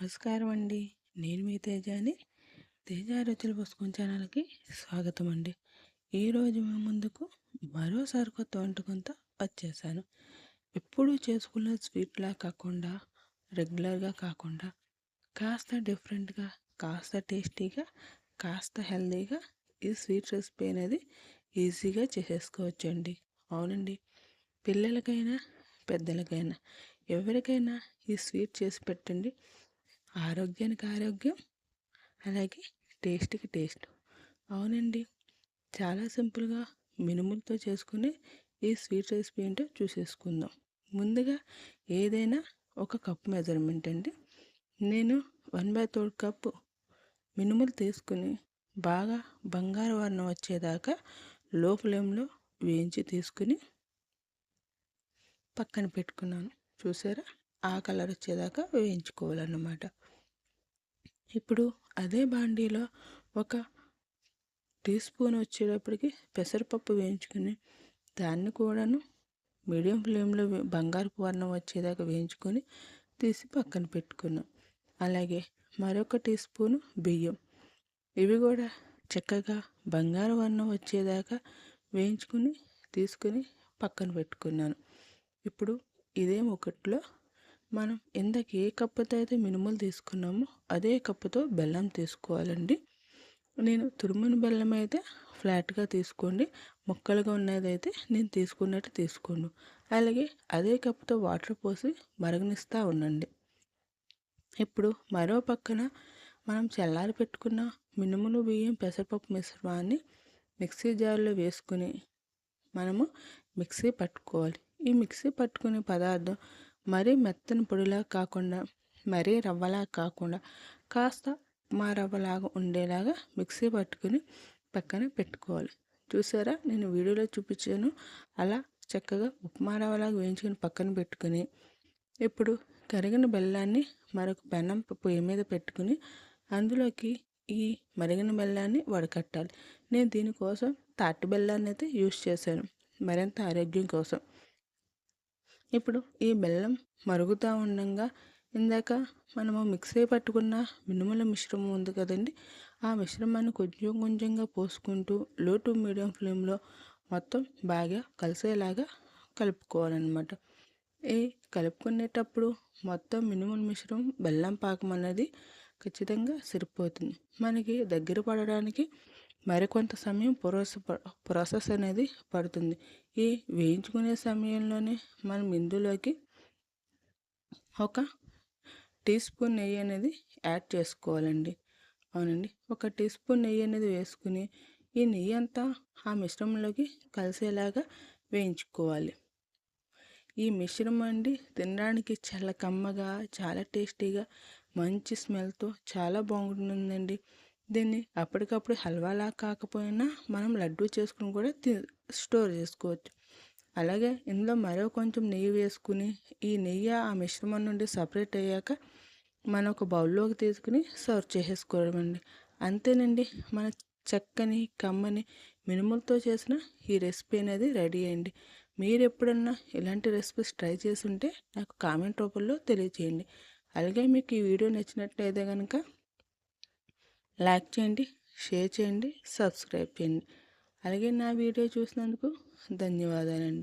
నమస్కారం అండి. నేను మీ తేజాని. తేజ రుచుల పుస్తకం ఛానల్కి స్వాగతం అండి ఈరోజు మీ ముందుకు మరోసారి కొత్త వంటకంతో వచ్చేసాను. ఎప్పుడూ చేసుకున్న స్వీట్లా కాకుండా రెగ్యులర్గా కాకుండా కాస్త డిఫరెంట్గా కాస్త టేస్టీగా కాస్త హెల్తీగా ఈ స్వీట్ రెసిపీ అనేది ఈజీగా చేసేసుకోవచ్చండి. అవునండి. పిల్లలకైనా పెద్దలకైనా ఎవరికైనా ఈ స్వీట్ చేసి పెట్టండి. ఆరోగ్యానికి ఆరోగ్యం అలాగే టేస్ట్కి టేస్ట్. అవునండి. చాలా సింపుల్గా మినుములతో చేసుకునే ఈ స్వీట్ రెసిపీ ఏంటో చూసేసుకుందాం. ముందుగా ఏదైనా ఒక కప్ మెజర్మెంట్ అండి. నేను వన్ బై థర్డ్ కప్పు మినుములు తీసుకుని బాగా బంగారు వర్ణం వచ్చేదాకా లో ఫ్లేమ్లో వేయించి తీసుకుని పక్కన పెట్టుకున్నాను. చూసారా? ఆ కలర్ వచ్చేదాకా వేయించుకోవాలన్నమాట. ఇప్పుడు అదే బాండీలో ఒక టీ స్పూన్ వచ్చేటప్పటికి పెసరపప్పు వేయించుకుని దాన్ని కూడాను మీడియం ఫ్లేమ్లో బంగారపు వర్ణం వచ్చేదాకా వేయించుకొని తీసి పక్కన పెట్టుకున్నాం. అలాగే మరొక టీ స్పూను బియ్యం. ఇవి కూడా చక్కగా బంగారు వర్ణం వచ్చేదాకా వేయించుకుని తీసుకుని పక్కన పెట్టుకున్నాను. ఇప్పుడు ఇదే ఒకటిలో మనం ఇందాక ఏ కప్పుతో అయితే మినుములు తీసుకున్నామో అదే కప్పుతో బెల్లం తీసుకోవాలండి. నేను తురుముని బెల్లం అయితే ఫ్లాట్గా తీసుకోండి. ముక్కలుగా ఉన్నదైతే నేను తీసుకున్నట్టు తీసుకోండి. అలాగే అదే కప్పుతో వాటర్ పోసి మరగనిస్తూ ఉండండి. ఇప్పుడు మరో పక్కన మనం చల్లారి పెట్టుకున్న మినుములు బియ్యం పెసరపప్పు మిశ్రమాన్ని మిక్సీ జార్లో వేసుకుని మనము మిక్సీ పట్టుకోవాలి. ఈ మిక్సీ పట్టుకునే పదార్థం మరీ మెత్తని పొడిలా కాకుండా మరీ రవ్వలా కాకుండా కాస్త మా రవ్వలాగా ఉండేలాగా మిక్సీ పట్టుకుని పక్కన పెట్టుకోవాలి. చూసారా? నేను వీడియోలో చూపించాను. అలా చక్కగా ఉప్మా రవ్వలాగా వేయించుకొని పక్కన పెట్టుకుని ఇప్పుడు కరిగిన బెల్లాన్ని మరొక పెనం పొయ్యి మీద పెట్టుకుని అందులోకి ఈ మరిగిన బెల్లాన్ని వడకట్టాలి. నేను దీనికోసం తాటి బెల్లాన్ని అయితే యూస్ చేశాను. మరింత ఆరోగ్యం కోసం. ఇప్పుడు ఈ బెల్లం మరుగుతూ ఉండగా. ఇందాక మనము మిక్సీ పట్టుకున్న మినుముల మిశ్రమం ఉంది కదండి. ఆ మిశ్రమాన్ని కొంచెం కొంచెంగా పోసుకుంటూ లో టు మీడియం ఫ్లేమ్లో మొత్తం బాగా కలిసేలాగా కలుపుకోవాలన్నమాట. ఈ కలుపుకునేటప్పుడు మొత్తం మినుముల మిశ్రమం బెల్లం పాకం అనేది ఖచ్చితంగా సరిపోతుంది. మనకి దగ్గర పడడానికి మరికొంత సమయం ప్రోసెస్ ప్రాసెస్ అనేది పడుతుంది. ఈ వేయించుకునే సమయంలోనే మనం ఇందులోకి ఒక టీ స్పూన్ నెయ్యి అనేది యాడ్ చేసుకోవాలండి. అవునండి. ఒక టీ స్పూన్ నెయ్యి అనేది వేసుకుని ఈ నెయ్యి అంతా ఆ మిశ్రమంలోకి కలిసేలాగా వేయించుకోవాలి. ఈ మిశ్రమం అండి తినడానికి చాలా కమ్మగా చాలా టేస్టీగా మంచి స్మెల్తో చాలా బాగుంటుందండి. దీన్ని? అప్పటికప్పుడు హల్వాలా కాకపోయినా మనం లడ్డూ చేసుకుని కూడా స్టోర్ చేసుకోవచ్చు. అలాగే ఇందులో మరో కొంచెం నెయ్యి వేసుకుని ఈ నెయ్యి ఆ మిశ్రమం నుండి సపరేట్ అయ్యాక మనం ఒక బౌల్లోకి తీసుకుని సర్వ్ చేసేసుకోవడం అండి అంతేనండి మన చక్కని కమ్మని మినుములతో చేసిన ఈ రెసిపీ అనేది రెడీ అయ్యండి. మీరు ఎప్పుడన్నా ఇలాంటి రెసిపీస్ ట్రై చేసి ఉంటే నాకు కామెంట్ రూపంలో తెలియజేయండి అలాగే మీకు ఈ వీడియో నచ్చినట్లయితే కనుక లైక్ చేయండి షేర్ చేయండి సబ్స్క్రైబ్ చేయండి. అలాగే నా వీడియో చూసినందుకు ధన్యవాదాలండి.